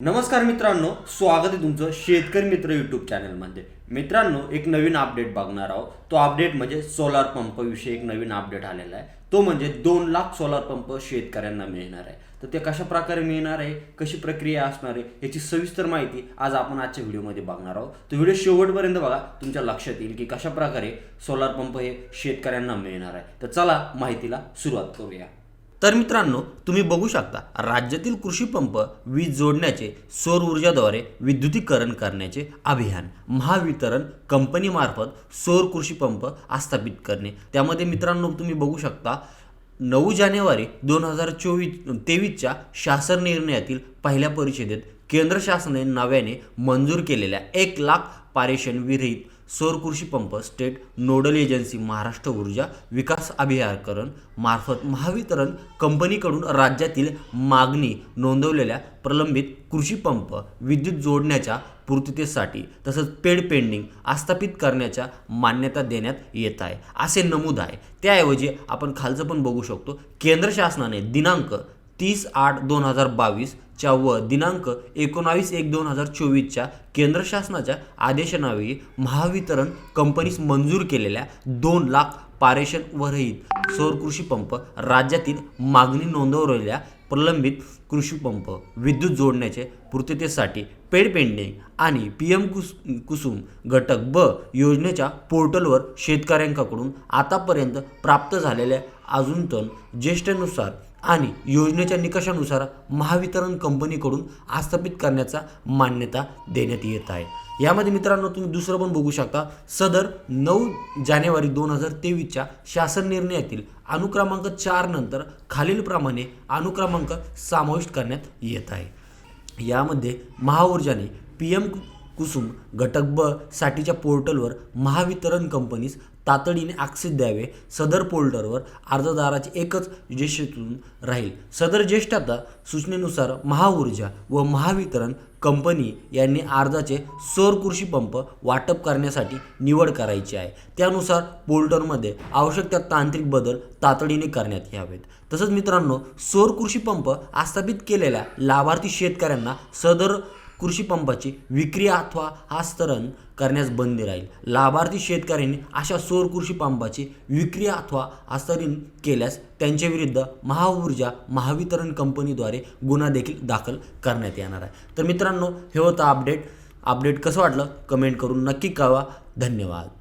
नमस्कार मित्रांनो स्वागत आहे तुमचं शेतकरी मित्र यूट्यूब चॅनलमध्ये मित्रांनो एक नवीन अपडेट बघणार आहोत. तो अपडेट म्हणजे सोलार पंपविषयी एक नवीन अपडेट आलेला आहे. तो म्हणजे दोन लाख सोलार पंप शेतकऱ्यांना मिळणार आहे. तर ते कशा प्रकारे मिळणार आहे कशी प्रक्रिया असणार आहे याची सविस्तर माहिती आज आपण आजच्या व्हिडिओमध्ये बघणार आहोत. तो व्हिडिओ शेवटपर्यंत बघा तुमच्या लक्षात येईल की कशा प्रकारे सोलार पंप हे शेतकऱ्यांना मिळणार आहे. तर चला माहितीला सुरुवात करूया. तर मित्रांनो तुम्ही बघू शकता राज्यातील कृषीपंप वीज जोडण्याचे सौर ऊर्जाद्वारे विद्युतीकरण करण्याचे अभियान. महावितरण कंपनीमार्फत सौर कृषीपंप स्थापित आस्थापित करणे. त्यामध्ये मित्रांनो तुम्ही बघू शकता नऊ जानेवारी दोन हजार चोवीस तेवीसच्या शासन निर्णयातील पहिल्या परिषदेत केंद्र शासनाने नव्याने मंजूर केलेल्या एक लाख पारेषण विरहित सौर कृषी pump state nodal agency Maharashtra ऊर्जा विकास अभियाकरण मार्फत महावितरण कंपनीकडून राज्यातील मागणी नोंदवलेल्या प्रलंबित कृषी पंप विद्युत जोडण्याच्या पूर्ततेसाठी तसंच पेड पेंडिंग आस्थापित करण्याच्या मान्यता देण्यात येत आहे. असे नमूद आहे. त्याऐवजी आपण खालचं पण बघू शकतो. केंद्र शासनाने दिनांक तीस आठ दोन हजार बावीसच्या व दिनांक एकोणावीस एक दोन हजार चोवीसच्या केंद्र शासनाच्या आदेशानावे महावितरण कंपनीस मंजूर केलेल्या दोन लाख पारेषण वरहित सौर कृषी पंप राज्यातील मागणी नोंदवलेल्या प्रलंबित कृषीपंप विद्युत जोडण्याचे पूर्ततेसाठी पेड पेंडिंग आणि पी एम कुस कुसुम घटक ब योजनेच्या पोर्टलवर शेतकऱ्यांकडून आतापर्यंत प्राप्त झालेल्या अजूनतन ज्येष्ठनुसार आणि योजनेच्या निकषानुसार महावितरण कंपनीकडून आस्थापित करण्याचा मान्यता देण्यात येत आहे. यामध्ये मित्रांनो तुम्ही दुसरं पण बघू शकता. सदर नऊ जानेवारी दोन हजार तेवीसच्या शासन निर्णयातील अनुक्रमांक चार नंतर खालीलप्रमाणे अनुक्रमांक समाविष्ट करण्यात येत आहे. यामध्ये महाऊर्जाने पी एम कुसुम घटक ब साठीच्या पोर्टलवर महावितरण कंपनीस तातडीने ॲक्सेस द्यावे सदर पोर्टलवर अर्जदाराचे एकच ज्येष्ठतून राहील. सदर ज्येष्ठाता सूचनेनुसार महाऊर्जा व महावितरण कंपनी यांनी अर्जाचे सौर कृषी पंप वाटप करण्यासाठी निवड करायची आहे. त्यानुसार पोर्टलमध्ये आवश्यक त्या तांत्रिक बदल तातडीने करण्यात यावेत. तसंच मित्रांनो सौर कृषी पंप आस्थापित केलेल्या लाभार्थी शेतकऱ्यांना सदर कृषी पंपाची विक्री अथवा हस्तांतरण करण्यास बंदी राहील. लाभार्थी शेतकऱ्यांनी अशा सौर कृषी पंपाची विक्री अथवा हस्तांतरण केल्यास त्यांच्या विरुद्ध महाऊर्जा महावितरण कंपनीद्वारे गुन्हा देखील दाखल करण्यात येणार आहे. तर मित्रांनो हे होतं अपडेट अपडेट कसं वाटलं? कमेंट करून नक्की कळवा. धन्यवाद.